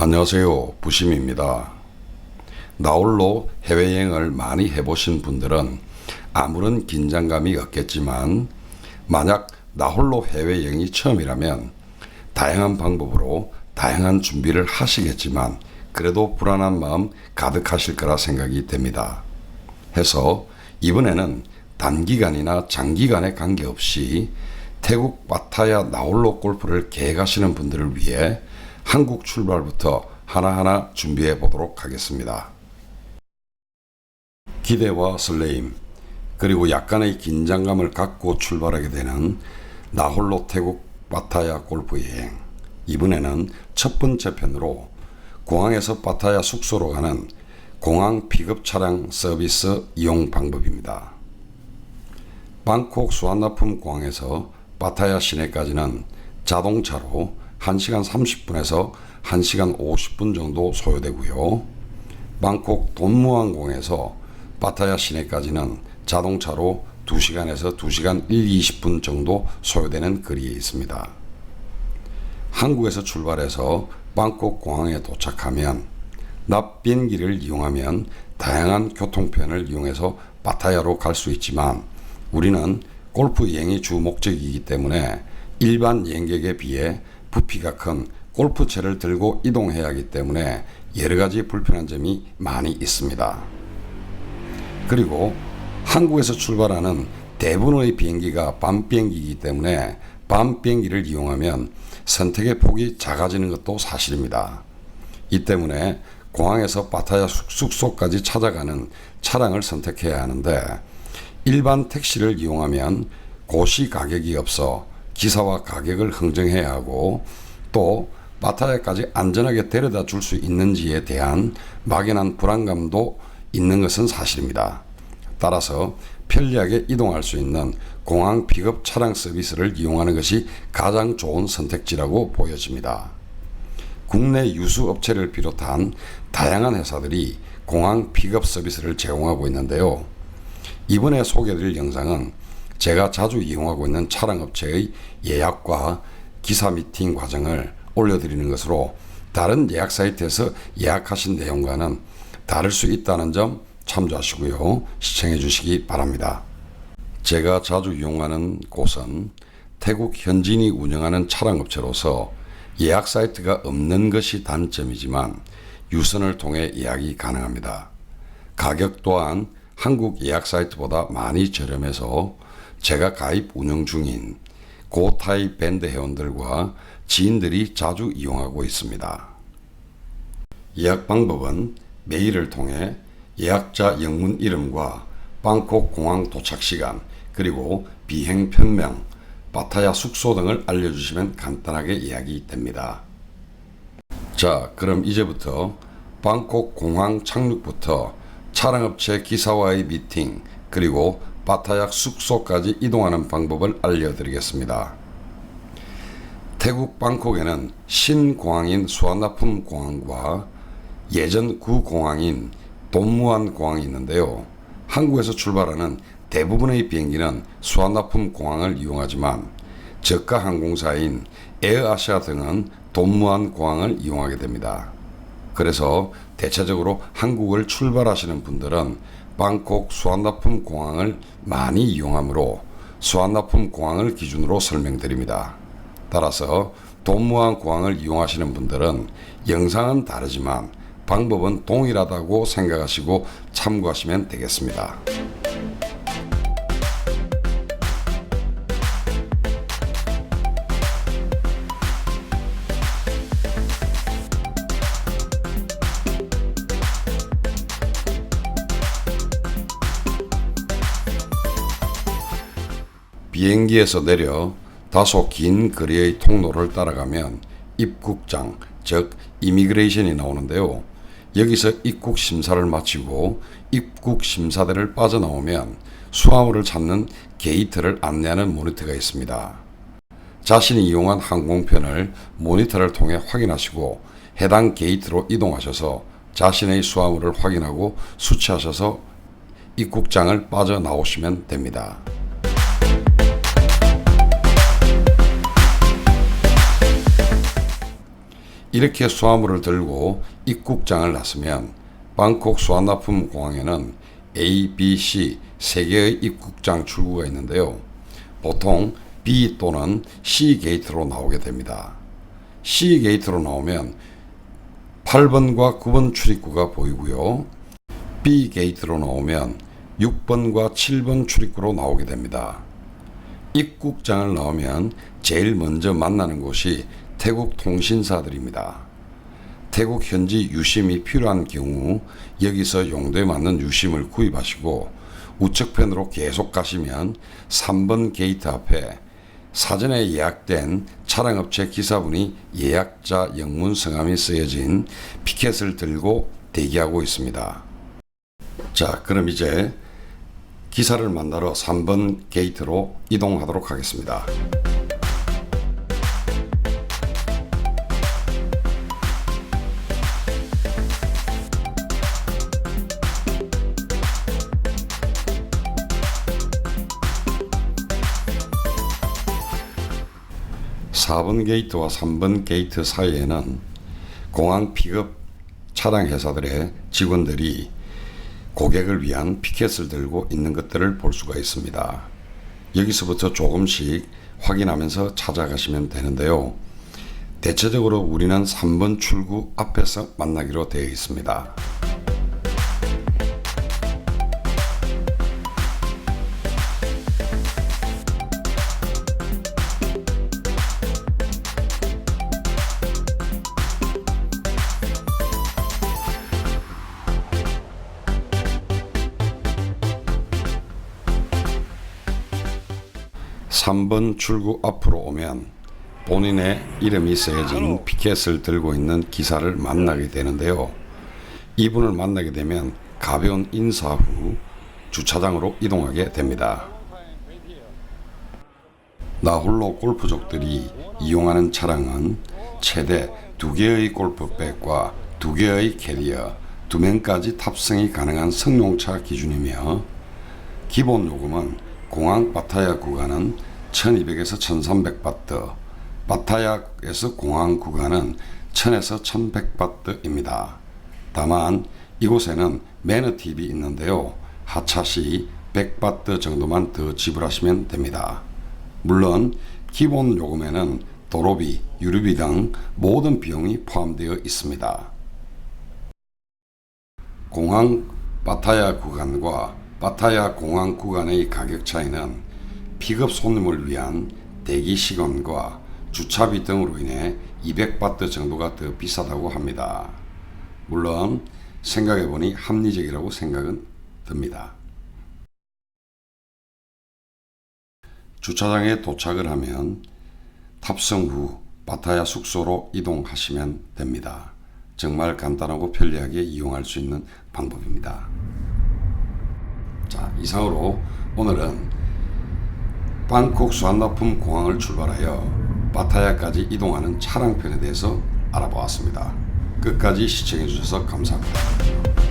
안녕하세요. 부심입니다. 나홀로 해외여행을 많이 해보신 분들은 아무런 긴장감이 없겠지만 만약 나홀로 해외여행이 처음이라면 다양한 방법으로 다양한 준비를 하시겠지만 그래도 불안한 마음 가득하실 거라 생각이 됩니다. 해서 이번에는 단기간이나 장기간에 관계없이 태국 파타야 나홀로 골프를 계획하시는 분들을 위해 한국 출발부터 하나하나 준비해 보도록 하겠습니다. 기대와 설레임, 그리고 약간의 긴장감을 갖고 출발하게 되는 나홀로 태국 파타야 골프 여행. 이번에는 첫 번째 편으로 공항에서 파타야 숙소로 가는 공항 픽업 차량 서비스 이용 방법입니다. 방콕 수완나품 공항에서 파타야 시내까지는 자동차로 1시간 30분에서 1시간 50분 정도 소요되고요. 방콕 돈무항공에서 파타야 시내까지는 자동차로 2시간에서 2시간 1, 20분 정도 소요되는 거리에 있습니다. 한국에서 출발해서 방콕 공항에 도착하면 납 비행기를 이용하면 다양한 교통편을 이용해서 파타야로 갈 수 있지만 우리는 골프 여행이 주 목적이기 때문에 일반 여행객에 비해 부피가 큰 골프채를 들고 이동해야 하기 때문에 여러 가지 불편한 점이 많이 있습니다. 그리고 한국에서 출발하는 대부분의 비행기가 밤 비행기이기 때문에 밤 비행기를 이용하면 선택의 폭이 작아지는 것도 사실입니다. 이 때문에 공항에서 파타야 숙소까지 찾아가는 차량을 선택해야 하는데 일반 택시를 이용하면 고시 가격이 없어 기사와 가격을 흥정해야 하고 또 파타야까지 안전하게 데려다 줄 수 있는지에 대한 막연한 불안감도 있는 것은 사실입니다. 따라서 편리하게 이동할 수 있는 공항 픽업 차량 서비스를 이용하는 것이 가장 좋은 선택지라고 보여집니다. 국내 유수 업체를 비롯한 다양한 회사들이 공항 픽업 서비스를 제공하고 있는데요. 이번에 소개드릴 영상은 제가 자주 이용하고 있는 차량 업체의 예약과 기사 미팅 과정을 올려드리는 것으로 다른 예약 사이트에서 예약하신 내용과는 다를 수 있다는 점 참조하시고요. 시청해 주시기 바랍니다. 제가 자주 이용하는 곳은 태국 현지인이 운영하는 차량 업체로서 예약 사이트가 없는 것이 단점이지만 유선을 통해 예약이 가능합니다. 가격 또한 한국 예약 사이트보다 많이 저렴해서 제가 가입 운영 중인 고타이 밴드 회원들과 지인들이 자주 이용하고 있습니다. 예약 방법은 메일을 통해 예약자 영문 이름과 방콕 공항 도착 시간 그리고 비행 편명, 파타야 숙소 등을 알려주시면 간단하게 예약이 됩니다. 자, 그럼 이제부터 방콕 공항 착륙부터 차량업체 기사와의 미팅 그리고 파타야 숙소까지 이동하는 방법을 알려드리겠습니다. 태국 방콕에는 신공항인 수완나품 공항과 예전 구공항인 돈무안 공항이 있는데요. 한국에서 출발하는 대부분의 비행기는 수완나품 공항을 이용하지만 저가 항공사인 에어아시아 등은 돈무안 공항을 이용하게 됩니다. 그래서 대체적으로 한국을 출발하시는 분들은 방콕 수완나품 공항을 많이 이용하므로 수완나품 공항을 기준으로 설명드립니다. 따라서 돈무안 공항을 이용하시는 분들은 영상은 다르지만 방법은 동일하다고 생각하시고 참고하시면 되겠습니다. 비행기에서 내려 다소 긴 거리의 통로를 따라가면 입국장, 즉 이미그레이션이 나오는데요. 여기서 입국 심사를 마치고 입국 심사대를 빠져나오면 수화물을 찾는 게이트를 안내하는 모니터가 있습니다. 자신이 이용한 항공편을 모니터를 통해 확인하시고 해당 게이트로 이동하셔서 자신의 수화물을 확인하고 수치하셔서 입국장을 빠져나오시면 됩니다. 이렇게 수화물을 들고 입국장을 나서면 방콕 수완나품 공항에는 A, B, C 세 개의 입국장 출구가 있는데요. 보통 B 또는 C 게이트로 나오게 됩니다. C 게이트로 나오면 8번과 9번 출입구가 보이고요. B 게이트로 나오면 6번과 7번 출입구로 나오게 됩니다. 입국장을 나오면 제일 먼저 만나는 곳이 태국 통신사들입니다. 태국 현지 유심이 필요한 경우 여기서 용도에 맞는 유심을 구입하시고 우측편으로 계속 가시면 3번 게이트 앞에 사전에 예약된 차량업체 기사분이 예약자 영문 성함이 쓰여진 피켓을 들고 대기하고 있습니다. 자, 그럼 이제 기사를 만나러 3번 게이트로 이동하도록 하겠습니다. 사번 게이트와 3번 게이트 사이에는 공항 픽업 차량 회사들의 직원들이 고객을 위한 피켓을 들고 있는 것들을 볼 수가 있습니다. 여기서부터 조금씩 확인하면서 찾아가시면 되는데요. 대체적으로 우리는 3번 출구 앞에서 만나기로 되어 있습니다. 삼번 출구 앞으로 오면 본인의 이름이 쓰여진 피켓을 들고 있는 기사를 만나게 되는데요. 이분을 만나게 되면 가벼운 인사 후 주차장으로 이동하게 됩니다. 나홀로 골프족들이 이용하는 차량은 최대 두 개의 골프백과 두 개의 캐리어, 두 명까지 탑승이 가능한 승용차 기준이며 기본 요금은 공항 바타야 구간은 1200에서 1300바트, 바타야에서 공항 구간은 1000에서 1100바트입니다. 다만 이곳에는 매너 팁이 있는데요. 하차 시 100바트 정도만 더 지불하시면 됩니다. 물론 기본 요금에는 도로비, 유류비 등 모든 비용이 포함되어 있습니다. 공항 바타야 구간과 바타야 공항 구간의 가격 차이는 픽업 손님을 위한 대기 시간과 주차비 등으로 인해 200바트 정도가 더 비싸다고 합니다. 물론 생각해보니 합리적이라고 생각은 듭니다. 주차장에 도착을 하면 탑승 후 바타야 숙소로 이동하시면 됩니다. 정말 간단하고 편리하게 이용할 수 있는 방법입니다. 자, 이상으로 오늘은 방콕 수완나품 공항을 출발하여 바타야까지 이동하는 차량편에 대해서 알아보았습니다. 끝까지 시청해 주셔서 감사합니다.